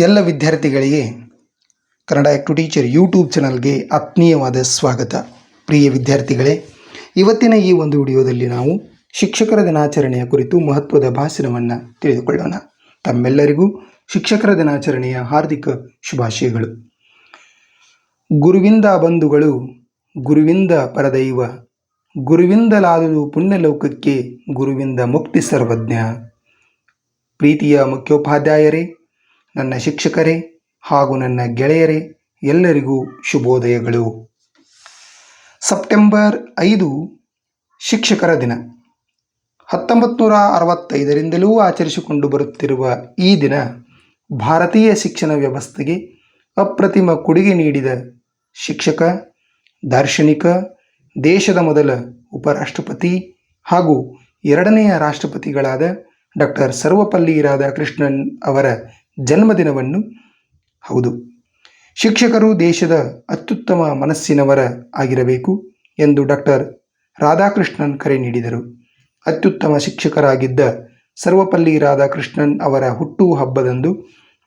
ಎಲ್ಲ ವಿದ್ಯಾರ್ಥಿಗಳಿಗೆ Kannada to teacher YouTube ಚಾನಲ್ಗೆ ಆತ್ಮೀಯವಾದ ಸ್ವಾಗತ. ಪ್ರಿಯ ವಿದ್ಯಾರ್ಥಿಗಳೇ, ಇವತ್ತಿನ ಈ ಒಂದು ವಿಡಿಯೋದಲ್ಲಿ ನಾವು ಶಿಕ್ಷಕರ ದಿನಾಚರಣೆಯ ಕುರಿತು ಮಹತ್ವದ ಭಾಷಣವನ್ನು ತಿಳಿದುಕೊಳ್ಳೋಣ. ತಮ್ಮೆಲ್ಲರಿಗೂ ಶಿಕ್ಷಕರ ದಿನಾಚರಣೆಯ ಹಾರ್ದಿಕ ಶುಭಾಶಯಗಳು. ಗುರುವಿಂದ ಬಂಧುಗಳು, ಗುರುವಿಂದ ಪರದೈವ ಗುರುವಿಂದಲಾದುದು ಪುಣ್ಯಲೋಕಕ್ಕೆ ಗುರುವಿಂದ ಮುಕ್ತಿ ಸರ್ವಜ್ಞ. ಪ್ರೀತಿಯ ಮುಖ್ಯೋಪಾಧ್ಯಾಯರೇ ನನ್ನ ಶಿಕ್ಷಕರೇ ಹಾಗೂ ನನ್ನ ಗೆಳೆಯರೇ, ಎಲ್ಲರಿಗೂ ಶುಭೋದಯಗಳು. ಸೆಪ್ಟೆಂಬರ್ ಐದು, ಶಿಕ್ಷಕರ ದಿನ. ಹತ್ತೊಂಬತ್ತು ನೂರ ಅರವತ್ತೈದರಿಂದಲೂ ಆಚರಿಸಿಕೊಂಡು ಬರುತ್ತಿರುವ ಈ ದಿನ ಭಾರತೀಯ ಶಿಕ್ಷಣ ವ್ಯವಸ್ಥೆಗೆ ಅಪ್ರತಿಮ ಕೊಡುಗೆ ನೀಡಿದ ಶಿಕ್ಷಕ, ದಾರ್ಶನಿಕ, ದೇಶದ ಮೊದಲ ಉಪರಾಷ್ಟ್ರಪತಿ ಹಾಗೂ ಎರಡನೆಯ ರಾಷ್ಟ್ರಪತಿಗಳಾದ ಡಾಕ್ಟರ್ ಸರ್ವಪಲ್ಲಿ ರಾಧಾಕೃಷ್ಣನ್ ಅವರ ಜನ್ಮದಿನವನ್ನು? ಹೌದು. ಶಿಕ್ಷಕರು ದೇಶದ ಅತ್ಯುತ್ತಮ ಮನಸ್ಸಿನವರ ಆಗಿರಬೇಕು ಎಂದು ಡಾಕ್ಟರ್ ರಾಧಾಕೃಷ್ಣನ್ ಕರೆ ನೀಡಿದರು. ಅತ್ಯುತ್ತಮ ಶಿಕ್ಷಕರಾಗಿದ್ದ ಸರ್ವಪಲ್ಲಿ ರಾಧಾಕೃಷ್ಣನ್ ಅವರ ಹುಟ್ಟು ಹಬ್ಬದಂದು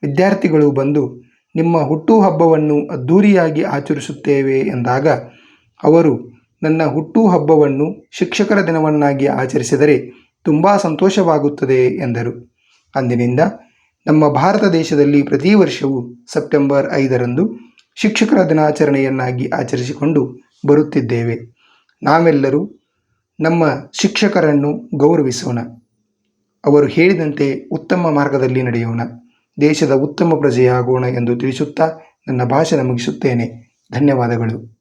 ವಿದ್ಯಾರ್ಥಿಗಳು ಬಂದು ನಿಮ್ಮ ಹುಟ್ಟು ಹಬ್ಬವನ್ನು ಅದ್ಧೂರಿಯಾಗಿ ಆಚರಿಸುತ್ತೇವೆ ಎಂದಾಗ ಅವರು ನನ್ನ ಹುಟ್ಟು ಹಬ್ಬವನ್ನು ಶಿಕ್ಷಕರ ದಿನವನ್ನಾಗಿ ಆಚರಿಸಿದರೆ ತುಂಬ ಸಂತೋಷವಾಗುತ್ತದೆ ಎಂದರು. ಅಂದಿನಿಂದ ನಮ್ಮ ಭಾರತ ದೇಶದಲ್ಲಿ ಪ್ರತಿ ವರ್ಷವೂ ಸೆಪ್ಟೆಂಬರ್ ಐದರಂದು ಶಿಕ್ಷಕರ ದಿನಾಚರಣೆಯನ್ನಾಗಿ ಆಚರಿಸಿಕೊಂಡು ಬರುತ್ತಿದ್ದೇವೆ. ನಾವೆಲ್ಲರೂ ನಮ್ಮ ಶಿಕ್ಷಕರನ್ನು ಗೌರವಿಸೋಣ. ಅವರು ಹೇಳಿದಂತೆ ಉತ್ತಮ ಮಾರ್ಗದಲ್ಲಿ ನಡೆಯೋಣ. ದೇಶದ ಉತ್ತಮ ಪ್ರಜೆಯಾಗೋಣ ಎಂದು ತಿಳಿಸುತ್ತಾ ನನ್ನ ಭಾಷಣ ಮುಗಿಸುತ್ತೇನೆ. ಧನ್ಯವಾದಗಳು.